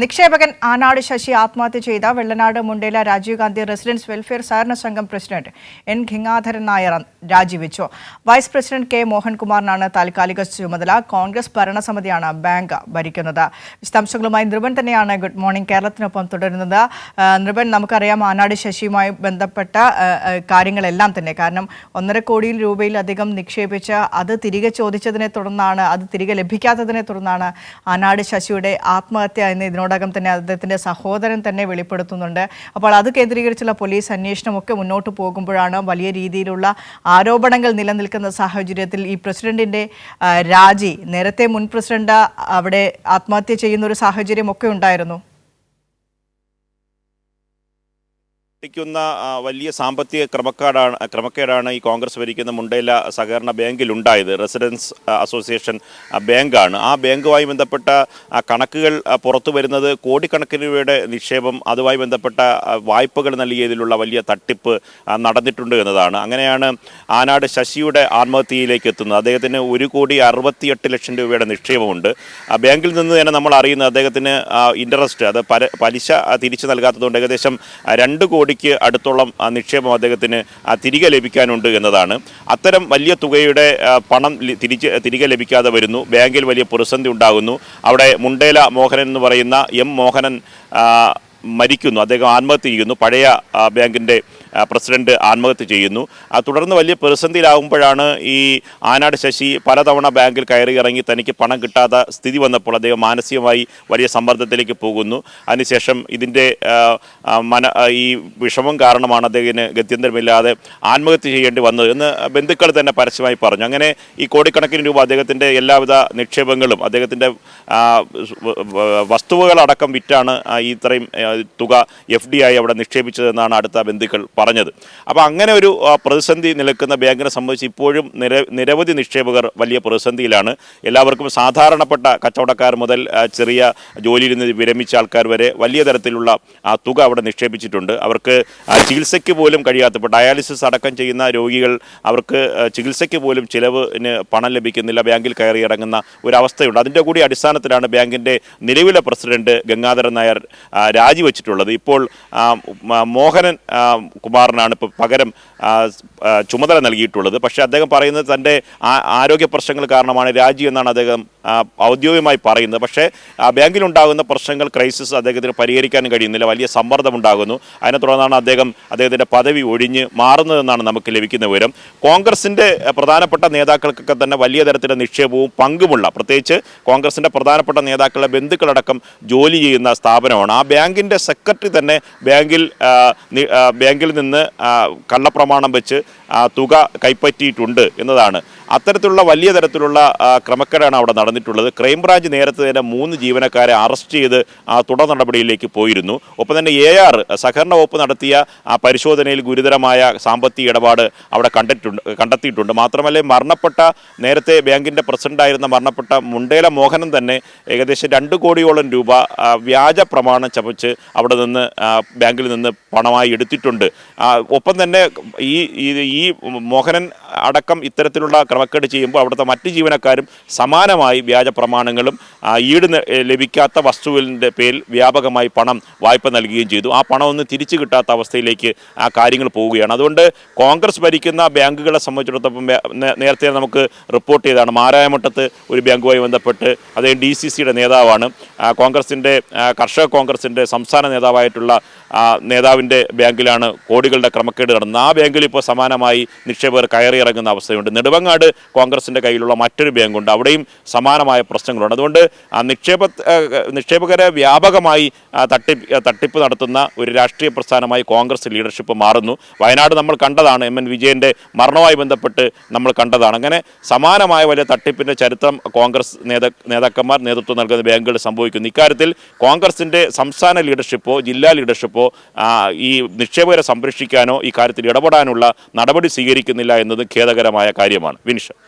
നിക്ഷേപകൻ ആനാട് ശശി ആത്മഹത്യ ചെയ്ത Vellanad Mundela Rajiv Gandhi residence welfare സഹകരണ സംഘം പ്രസിഡന്റ് എൻ ഗംഗാധരൻ നായർ രാജിവെച്ചു. വൈസ് പ്രസിഡന്റ് കെ മോഹൻകുമാറിനാണ് താൽക്കാലിക ചുമതല. കോൺഗ്രസ് ഭരണസമിതിയാണ് ബാങ്ക് ഭരിക്കുന്നത്. വിശദാംശങ്ങളുമായി നൃപൻ തന്നെയാണ് ഗുഡ് മോർണിംഗ് കേരളത്തിനൊപ്പം തുടരുന്നത്. നൃപൻ നമുക്കറിയാം ആനാട് ശശിയുമായി ബന്ധപ്പെട്ട കാര്യങ്ങളെല്ലാം തന്നെ. കാരണം ഒന്നര കോടിയിൽ രൂപയിലധികം നിക്ഷേപിച്ച് അത് തിരികെ ചോദിച്ചതിനെ തുടർന്നാണ് അത് തിരികെ ലഭിക്കാത്തതിനെ തുടർന്നാണ് ആനാട് ശശിയുടെ ആത്മഹത്യ എന്ന് ഇതിനോടകം തന്നെ അദ്ദേഹത്തിന്റെ സഹോദരൻ തന്നെ വെളിപ്പെടുത്തുന്നുണ്ട്. അപ്പോൾ അത് കേന്ദ്രീകരിച്ചുള്ള പോലീസ് അന്വേഷണമൊക്കെ മുന്നോട്ട് പോകുമ്പോഴാണ് വലിയ രീതിയിലുള്ള ആരോപണങ്ങൾ നിലനിൽക്കുന്ന സാഹചര്യത്തിൽ ഈ പ്രസിഡന്റിന്റെ രാജി നേരത്തെ മുൻ പ്രസിഡന്റ് അവിടെ ആത്മഹത്യ ചെയ്യുന്ന ഒരു സാഹചര്യമൊക്കെ ഉണ്ടായിരുന്നു. ിക്കുന്ന വലിയ സാമ്പത്തിക ക്രമക്കേടാണ് ക്രമക്കേടാണ് ഈ കോൺഗ്രസ് ഭരിക്കുന്ന മുണ്ടേല സഹകരണ ബാങ്കിൽ ഉണ്ടായത് റെസിഡൻസ് അസോസിയേഷൻ ബാങ്കാണ്. ആ ബാങ്കുമായി ബന്ധപ്പെട്ട കണക്കുകൾ പുറത്തു വരുന്നത് കോടിക്കണക്കിന് രൂപയുടെ നിക്ഷേപം അതുമായി ബന്ധപ്പെട്ട വായ്പകൾ നൽകിയതിലുള്ള വലിയ തട്ടിപ്പ് നടന്നിട്ടുണ്ട് എന്നതാണ്. അങ്ങനെയാണ് ആനാട് ശശിയുടെ ആത്മഹത്യയിലേക്ക് എത്തുന്നത്. അദ്ദേഹത്തിന് ഒരു കോടി അറുപത്തിയെട്ട് ലക്ഷം രൂപയുടെ നിക്ഷേപമുണ്ട്. ബാങ്കിൽ നിന്ന് തന്നെ നമ്മൾ അറിയുന്നത് അദ്ദേഹത്തിന് ഇൻട്രസ്റ്റ് അത് പലിശ തിരിച്ചു നൽകാത്തതുകൊണ്ട് ഏകദേശം രണ്ട് രണ്ട് കോടിക്ക് അടുത്തുള്ള നിക്ഷേപം അദ്ദേഹത്തിന് തിരികെ ലഭിക്കാനുണ്ട് എന്നതാണ്. അത്തരം വലിയ തുകയുടെ പണം തിരിച്ച് തിരികെ ലഭിക്കാതെ വരുന്നു. ബാങ്കിൽ വലിയ പ്രതിസന്ധി ഉണ്ടാകുന്നു. അവിടെ മുണ്ടേല മോഹനൻ എന്ന് പറയുന്ന എം മോഹനൻ മരിക്കുന്നു. അദ്ദേഹം ആത്മഹത്യ ചെയ്യുന്നു പഴയ ബാങ്കിന്റെ പ്രസിഡന്റ് ആത്മഹത്യ ചെയ്യുന്നു. തുടർന്ന് വലിയ പ്രതിസന്ധിയിലാകുമ്പോഴാണ് ഈ ആനാട് ശശി പലതവണ ബാങ്കിൽ കയറി ഇറങ്ങി തനിക്ക് പണം കിട്ടാത്ത സ്ഥിതി വന്നപ്പോൾ അദ്ദേഹം മാനസികമായി വലിയ സമ്മർദ്ദത്തിലേക്ക് പോകുന്നു. അതിനുശേഷം ഇതിന്റെ മന ഈ വിഷമം കാരണമാണ് അദ്ദേഹത്തിന് ഗത്യന്തരമില്ലാതെ ആത്മഹത്യ ചെയ്യേണ്ടി വന്നത് എന്ന് ബന്ധുക്കൾ തന്നെ പരസ്യമായി പറഞ്ഞു. അങ്ങനെ ഈ കോടിക്കണക്കിന് രൂപ അദ്ദേഹത്തിന്റെ എല്ലാവിധ നിക്ഷേപങ്ങളും അദ്ദേഹത്തിന്റെ വസ്തുവകളടക്കം വിറ്റാണ് ഇത്രയും തുക എഫ് ഡി ആയി അവിടെ നിക്ഷേപിച്ചതെന്നാണ് അടുത്ത ബന്ധുക്കൾ പറഞ്ഞത്. അപ്പോൾ അങ്ങനെ ഒരു പ്രതിസന്ധി നിൽക്കുന്ന ബാങ്കിനെ സംബന്ധിച്ച് ഇപ്പോഴും നിര നിരവധി നിക്ഷേപകർ വലിയ പ്രതിസന്ധിയിലാണ്. എല്ലാവർക്കും സാധാരണപ്പെട്ട കച്ചവടക്കാർ മുതൽ ചെറിയ ജോലിയിൽ നിന്ന് വിരമിച്ച ആൾക്കാർ വരെ വലിയ തരത്തിലുള്ള ആ, തുക അവിടെ നിക്ഷേപിച്ചിട്ടുണ്ട്. അവർക്ക് ചികിത്സയ്ക്ക് പോലും കഴിയാത്ത ഇപ്പോൾ ഡയാലിസിസ് അടക്കം ചെയ്യുന്ന രോഗികൾ അവർക്ക് ചികിത്സയ്ക്ക് പോലും ചിലവിന് പണം ലഭിക്കുന്നില്ല. ബാങ്കിൽ കയറി ഇറങ്ങുന്ന ഒരവസ്ഥയുണ്ട്. അതിന്റെ കൂടി അടിസ്ഥാനത്തിലാണ് ബാങ്കിന്റെ നിലവിലെ പ്രസിഡന്റ് ഗംഗാധരൻ നായർ രാജിവെച്ചിട്ടുള്ളത്. ഇപ്പോൾ മോഹനൻ കുമാറിനാണ് ഇപ്പോൾ പകരം ചുമതല നൽകിയിട്ടുള്ളത്. പക്ഷേ അദ്ദേഹം പറയുന്നത് തന്റെ ആരോഗ്യ പ്രശ്നങ്ങൾ കാരണമാണ് രാജി എന്നാണ് അദ്ദേഹം ഔദ്യോഗികമായി പറയുന്നത്. പക്ഷേ ബാങ്കിലുണ്ടാകുന്ന പ്രശ്നങ്ങൾ ക്രൈസിസ് അദ്ദേഹത്തിന് പരിഹരിക്കാനും കഴിയുന്നില്ല വലിയ സമ്മർദ്ദമുണ്ടാകുന്നു അതിനെ തുടർന്നാണ് അദ്ദേഹം അദ്ദേഹത്തിന്റെ പദവി ഒഴിഞ്ഞ് മാറുന്നതെന്നാണ് നമുക്ക് ലഭിക്കുന്ന വിവരം. കോൺഗ്രസിന്റെ പ്രധാനപ്പെട്ട നേതാക്കൾക്കൊക്കെ തന്നെ വലിയ തരത്തിലുള്ള നിക്ഷേപവും പങ്കുമുള്ള പ്രത്യേകിച്ച് കോൺഗ്രസിന്റെ പ്രധാനപ്പെട്ട നേതാക്കളുടെ ബന്ധുക്കളടക്കം ജോലി ചെയ്യുന്ന സ്ഥാപനമാണ്. ആ ബാങ്കിന്റെ സെക്രട്ടറി തന്നെ ബാങ്കിൽ ബാങ്കിൽ നിന്ന് കള്ളപ്രമാണം വെച്ച് തുക കൈപ്പറ്റിയിട്ടുണ്ട് എന്നതാണ് അത്തരത്തിലുള്ള വലിയ തരത്തിലുള്ള ക്രമക്കേടാണ് അവിടെ നടന്നിട്ടുള്ളത്. ക്രൈംബ്രാഞ്ച് നേരത്തെ തന്നെ മൂന്ന് ജീവനക്കാരെ അറസ്റ്റ് ചെയ്ത് തുടർ നടപടിയിലേക്ക് പോയിരുന്നു. ഒപ്പം തന്നെ എ ആർ സഹകരണ വകുപ്പ് നടത്തിയ പരിശോധനയിൽ ഗുരുതരമായ സാമ്പത്തിക ഇടപാട് അവിടെ കണ്ടിട്ടുണ്ട് കണ്ടെത്തിയിട്ടുണ്ട്. മാത്രമല്ല മരണപ്പെട്ട നേരത്തെ ബാങ്കിന്റെ പ്രസിഡന്റായിരുന്ന മരണപ്പെട്ട മുണ്ടേല മോഹനൻ തന്നെ ഏകദേശം രണ്ട് കോടിയോളം രൂപ വ്യാജ പ്രമാണം ചമച്ച് അവിടെ നിന്ന് ബാങ്കിൽ നിന്ന് പണമായി എടുത്തിട്ടുണ്ട്. ഒപ്പം തന്നെ ഈ- ഈ മോഹനൻ അടക്കം ഇത്തരത്തിലുള്ള ക്രമക്കേട് ചെയ്യുമ്പോൾ അവിടുത്തെ മറ്റ് ജീവനക്കാരും സമാനമായി വ്യാജ പ്രമാണങ്ങളും ഈട് ലഭിക്കാത്ത വസ്തുവിന്റെ പേരിൽ വ്യാപകമായി പണം വായ്പ നൽകുകയും ചെയ്തു. ആ പണം ഒന്ന് തിരിച്ചു കിട്ടാത്ത അവസ്ഥയിലേക്ക് ആ കാര്യങ്ങൾ പോവുകയാണ്. അതുകൊണ്ട് കോൺഗ്രസ് ഭരിക്കുന്ന ബാങ്കുകളെ സംബന്ധിച്ചിടത്തോളം നേരത്തെ നമുക്ക് റിപ്പോർട്ട് ചെയ്തതാണ്. മാരായമട്ടത്ത് ഒരു ബാങ്കുമായി ബന്ധപ്പെട്ട് അദ്ദേഹം ഡി സി സിയുടെ നേതാവാണ്. കോൺഗ്രസിന്റെ കർഷക കോൺഗ്രസിന്റെ സംസ്ഥാന നേതാവായിട്ടുള്ള നേതാവിന്റെ ബാങ്കിലാണ് കോടികളുടെ ക്രമക്കേട് നടന്നത്. ആ ബാങ്കിൽ ഇപ്പോൾ സമാനമായി നിക്ഷേപകർ കയറിയിറങ്ങുന്ന അവസ്ഥയുണ്ട്. നെടുവങ്ങാട് കോൺഗ്രസിന്റെ കയ്യിലുള്ള മറ്റൊരു ബാങ്കുണ്ട്. അവിടെയും സമാനമായ പ്രശ്നങ്ങളുണ്ട്. അതുകൊണ്ട് നിക്ഷേപ നിക്ഷേപകരെ വ്യാപകമായി തട്ടിപ്പ് തട്ടിപ്പ് നടത്തുന്ന ഒരു രാഷ്ട്രീയ പ്രസ്ഥാനമായി കോൺഗ്രസ് ലീഡർഷിപ്പ് മാറുന്നു. വയനാട് നമ്മൾ കണ്ടതാണ്. എം. എൻ. വിജയന്റെ മരണവുമായി ബന്ധപ്പെട്ട് നമ്മൾ കണ്ടതാണ്. അങ്ങനെ സമാനമായ വലിയ തട്ടിപ്പിന്റെ ചരിത്രം കോൺഗ്രസ് നേതാ നേതാക്കന്മാർ നേതൃത്വം നൽകുന്ന ബാങ്കുകൾ സംഭവിക്കുന്നു. ഇക്കാര്യത്തിൽ കോൺഗ്രസിന്റെ സംസ്ഥാന ലീഡർഷിപ്പോ ജില്ലാ ലീഡർഷിപ്പോ ഈ നിക്ഷേപകരെ സംരക്ഷിക്കാനോ ഈ കാര്യത്തിൽ ഇടപെടാനുള്ള നടപടി സ്വീകരിക്കുന്നില്ല എന്നത് ഖേദകരമായ കാര്യമാണ്. najważniejsze.